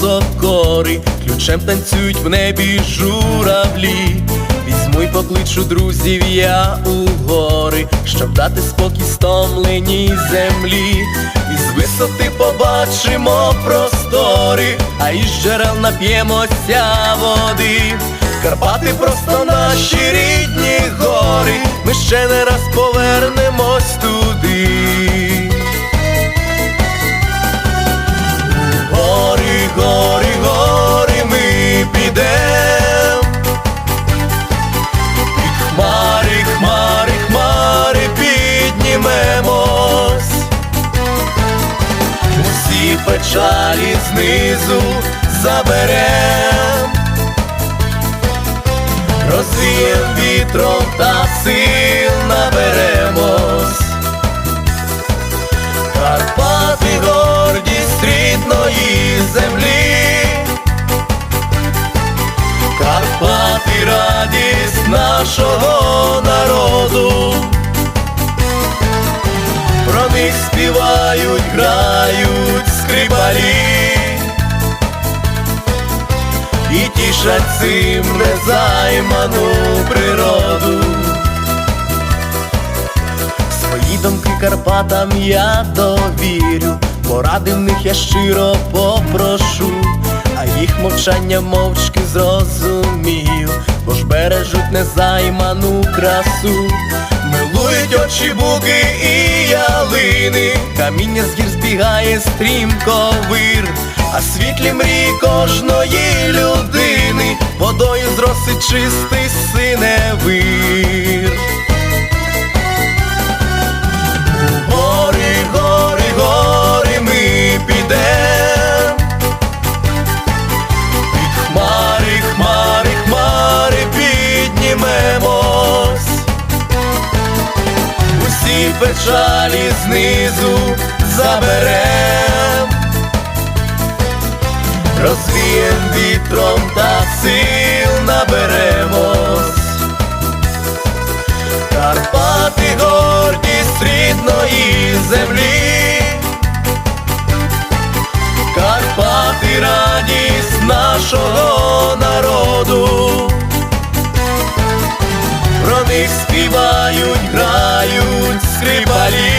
сокори, ключем танцюють в небі журавлі. Візьму й покличу друзів я у гори, щоб дати спокій стомленій землі. І з висоти побачимо простори, а із джерел нап'ємося води. Карпати просто наші рідні гори, ми ще не раз Усі знизу заберем. Розвієм вітром та сил наберемось. Карпати гордість рідної землі, Карпати радість нашого народу, про них співають, грають скрипалі і тішать цим незайману природу. Свої думки Карпатам я довірю, поради в них я щиро попрошу, а їх мовчання мовчки зрозумію, бо ж бережуть незайману красу, милують очі буки і ялини, каміння з гір збігає стрімко вир, а світлі мрії кожної людини, водою зросить чистий синевир. Печалі знизу заберем. Розвієм вітром та сил наберемось. Карпати гордість рідної землі, Карпати радість нашого народу, них співають, грають скрипалі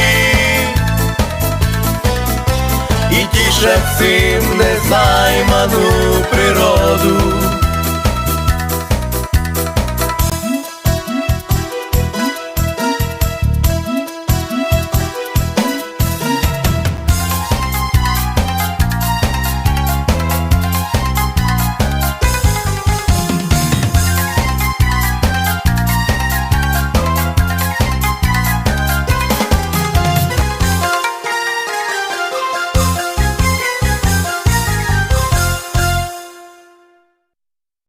і тішать цим незайману природу.